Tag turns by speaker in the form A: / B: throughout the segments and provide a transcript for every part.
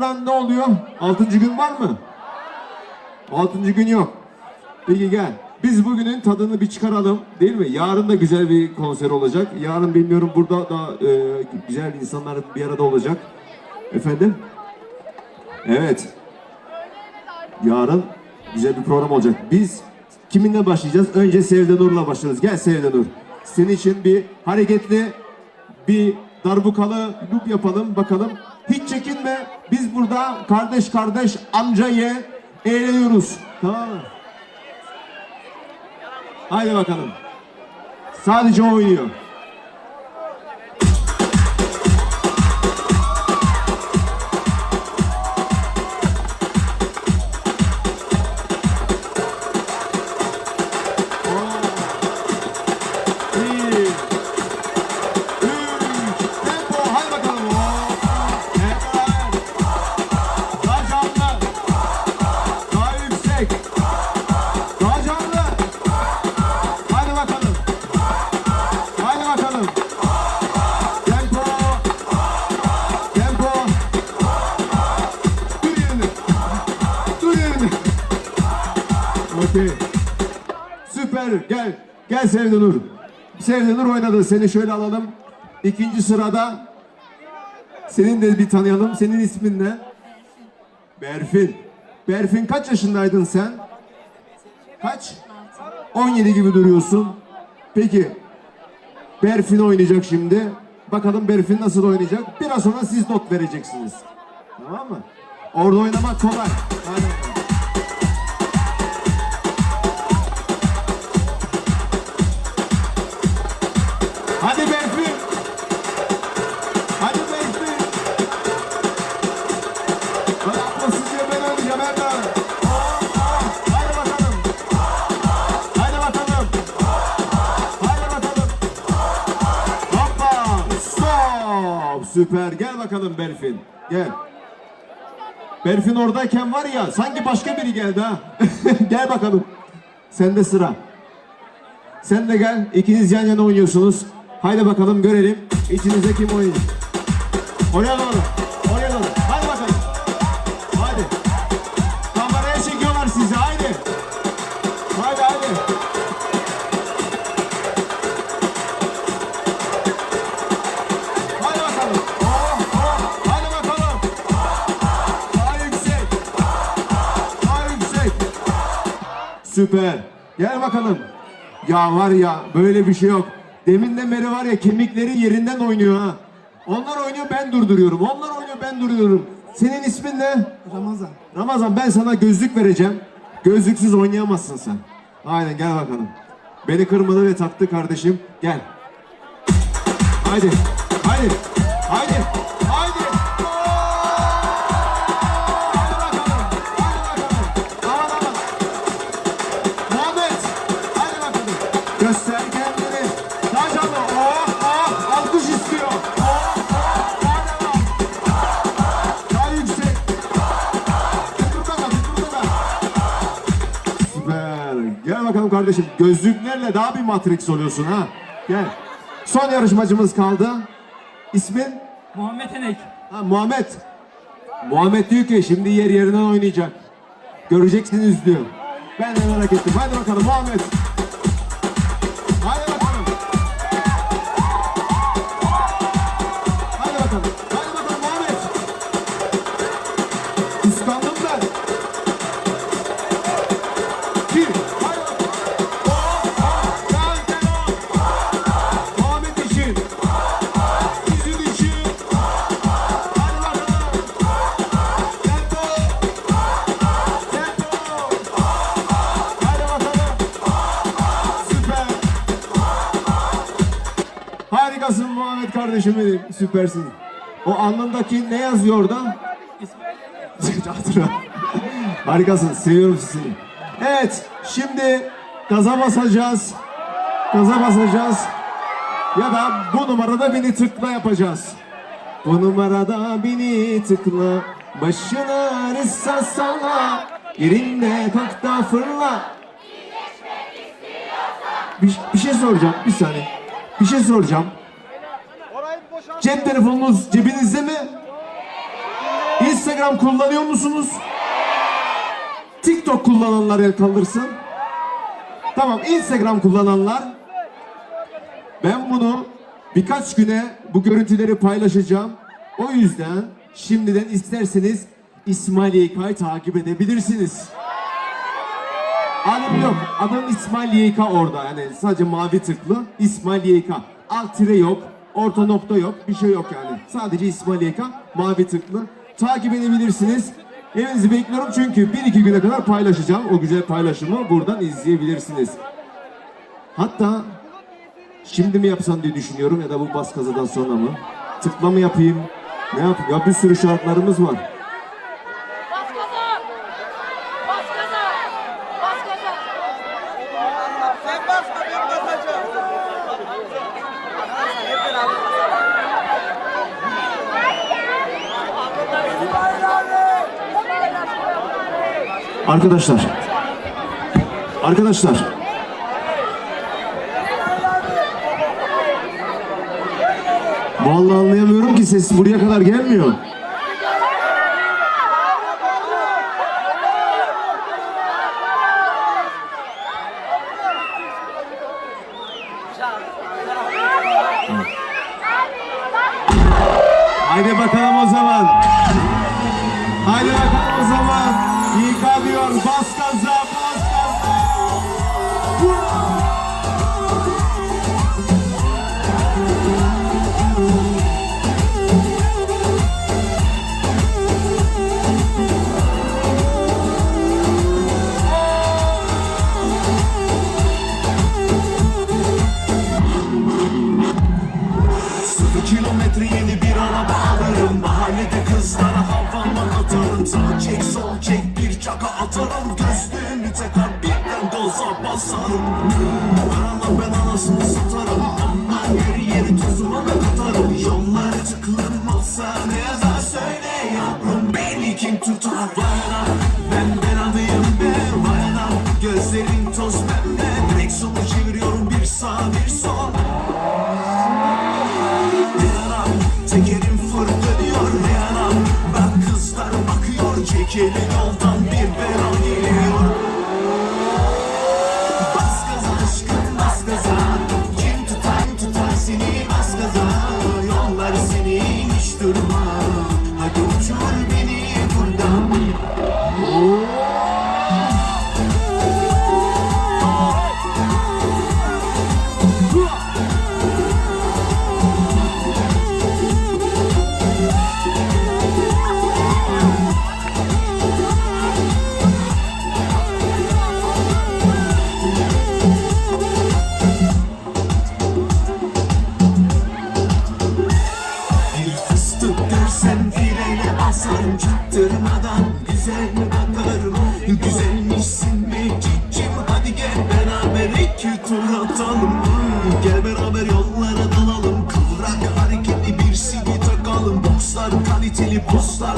A: Lan ne oluyor? Altıncı gün var mı? Altıncı gün yok. Peki gel. Biz bugünün tadını bir çıkaralım değil mi? Yarın da güzel bir konser olacak. Yarın bilmiyorum burada da e, güzel insanlar bir arada olacak. Efendim? Evet. Yarın güzel bir program olacak. Biz kiminle başlayacağız? Önce Sevde Nur'la başlarız. Gel Sevde Nur. Senin için bir hareketli bir darbukalı loop yapalım bakalım. Hiç çekinme. Biz burada kardeş kardeş amca ye eğleniyoruz. Tamam mı? Haydi bakalım. Sadece o oynuyor. Okey. Süper. Gel. Gel Sevde Nur. Sevde Nur oynadı. Seni şöyle alalım. İkinci sırada senin de bir tanıyalım. Senin ismin ne? Berfin. Berfin kaç yaşındaydın sen? Kaç? 17 gibi duruyorsun. Peki. Berfin oynayacak şimdi. Bakalım Berfin nasıl oynayacak? Biraz sonra siz not vereceksiniz. Tamam mı? Orada oynamak kolay. Hadi. Hadi Berfin. Hadi. Hadi atmasın diye ben oh. Hadi bakalım. Hadi bakalım. Hadi bakalım. Hoppa. Stop. Süper. Gel bakalım Berfin. Gel. Berfin oradayken var ya sanki başka biri geldi ha. gel bakalım. Sende sıra. Sen de gel. İkiniz yan yana oynuyorsunuz. Haydi bakalım görelim. İçinizde kim oynayacak? Oraya doğru. Oraya doğru. Hadi bakalım. Hadi. Kameraya çekiyorlar sizi. Haydi. Haydi haydi. Hadi bakalım. Oh, oh. Hadi bakalım. Daha yüksek. Daha yüksek. Süper. Gel bakalım. Ya var ya böyle bir şey yok. Deminden beri var ya kemikleri yerinden oynuyor ha. Onlar oynuyor ben durduruyorum. Onlar oynuyor ben durduruyorum. Senin ismin ne?
B: Ramazan.
A: Ramazan ben sana gözlük vereceğim. Gözlüksüz oynayamazsın sen. Aynen gel bakalım. Beni kırmadı ve taktı kardeşim. Gel. Haydi. Haydi. Haydi. Kardeşim. Gözlüklerle daha bir Matrix oluyorsun ha. Gel. Son yarışmacımız kaldı. İsmin?
B: Muhammed Enek.
A: Ha, Muhammed. Muhammed diyor ki şimdi yer yerinden oynayacak. Göreceksiniz diyor. Ben de merak ettim. Hadi bakalım Muhammed. Kardeşim. Süpersin. O alnındaki ne yazıyor orada? Harikasın. Seviyorum sizi. Evet. Şimdi gaza basacağız. Gaza basacağız. Ya da bu numarada beni tıkla yapacağız. Bu numarada beni tıkla. Başına ağrısa salla. Yerinde kalk da fırla. Bir, bir şey soracağım. Bir saniye. Bir şey soracağım. Cep telefonunuz cebinizde mi? Instagram kullanıyor musunuz? TikTok kullananlar el kaldırsın. Tamam Instagram kullananlar ben bunu birkaç güne bu görüntüleri paylaşacağım. O yüzden şimdiden isterseniz İsmail YK'yı takip edebilirsiniz. Adım yok. Adım İsmail YK orada. Yani sadece mavi tıklı İsmail YK. Alt tire yok. Orta nokta yok. Bir şey yok yani. Sadece İsmail YK mavi tıklı. Takip edebilirsiniz. Evinizi bekliyorum çünkü bir iki güne kadar paylaşacağım. O güzel paylaşımı buradan izleyebilirsiniz. Hatta şimdi mi yapsam diye düşünüyorum ya da bu bas kazadan sonra mı? Tıkla mı yapayım? Ne yapayım? Ya bir sürü şartlarımız var.
B: Bas gaza! Bas gaza! Bas gaza!
C: Sen basma ben basacağım.
A: Arkadaşlar. Arkadaşlar. Vallahi anlayamıyorum ki ses buraya kadar gelmiyor. Haydi bakalım o zaman. Haydi bakalım o zaman. İK diyor. Bas gaza, bas gaza.
D: Kilometre yeni bir araba alırım Mahallede kızlara havamla atarım Sağ atarım Gözlüğümü takar birden gaza basarım. Paralar ben anasını satarım frene basarım Çaktırmadan güzel mi bakarım Güzelmişsin mi cicim. Hadi gel beraber iki tur atalım. Gel beraber yollara dalalım. Kıvrak hareketli bir CD takalım. Boxlar kaliteli postlar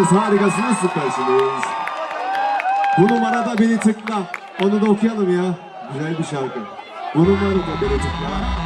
A: Harikasınız, harikasınız, süpersiniz. Bu numarada beni tıkla. Onu da okuyalım ya. Güzel bir şarkı. Bu numarada beni tıkla.